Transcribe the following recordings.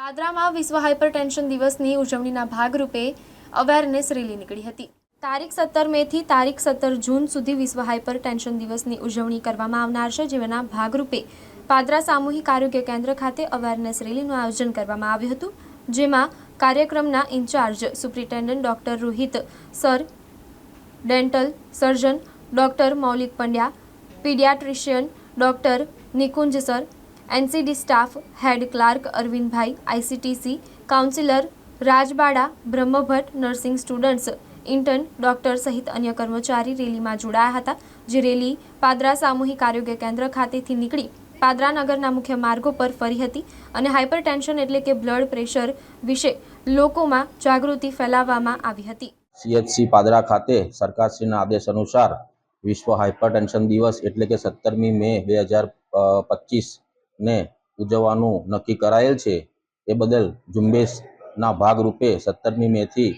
પાદરામાં વિશ્વ હાઇપરટેન્શન દિવસની ઉજવણીના ભાગરૂપે અવેરનેસ રેલી નીકળી હતી. તારીખ સત્તર મેથી તારીખ સત્તર જૂન સુધી વિશ્વ હાઇપરટેન્શન દિવસની ઉજવણી કરવામાં આવનાર છે, જેના ભાગરૂપે પાદરા સામૂહિક આરોગ્ય કેન્દ્ર ખાતે અવેરનેસ રેલીનું આયોજન કરવામાં આવ્યું હતું, જેમાં કાર્યક્રમના incharge superintendent doctor Rohit sir, dental surgeon doctor Maulik Pandya, paediatrician doctor Nikunj sir NCD staff head clerk Arvindbhai, ICTC counsellor Rajbada, Brahmbhatt nursing students, intern doctor સહિત અન્ય કર્મચારી રેલીમાં જોડાયા હતા, જે રેલી પાદરા સામૂહિક આરોગ્ય કેન્દ્ર ખાતેથી નીકળી પાદરા નગરના મુખ્ય માર્ગો પર ફરી હતી અને હાઇપરટેન્શન એટલે કે બ્લડ પ્રેશર વિશે લોકોમાં જાગૃતિ ફેલાવવામાં આવી હતી. સીએચસી પાદરા ખાતે સરકારશ્રીના આદેશ અનુસાર વિશ્વ હાઇપરટેન્શન દિવસ એટલે કે સત્તરમી મે બે હજાર પચીસને ઉજવવાનું નક્કી કરાયેલ છે. એ બદલ ઝુંબેશના ભાગરૂપે સત્તરમી મેથી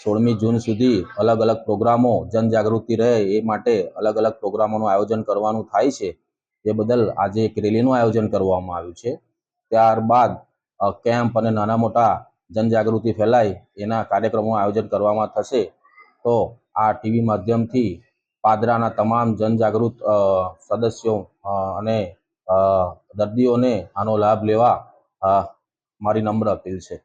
સોળમી જૂન સુધી અલગ અલગ પ્રોગ્રામો જનજાગૃતિ રહે એ માટે અલગ અલગ પ્રોગ્રામોનું આયોજન કરવાનું થાય છે. એ બદલ આજે એક રેલીનું આયોજન કરવામાં આવ્યું છે. ત્યારબાદ કેમ્પ અને નાના મોટા જનજાગૃતિ ફેલાય એના કાર્યક્રમોનું આયોજન કરવામાં થશે. તો આ ટીવી માધ્યમથી પાદરાના તમામ જનજાગૃત સદસ્યો અને દર્દીઓને આનો લાભ લેવા મારી નમ્ર અપીલ છે.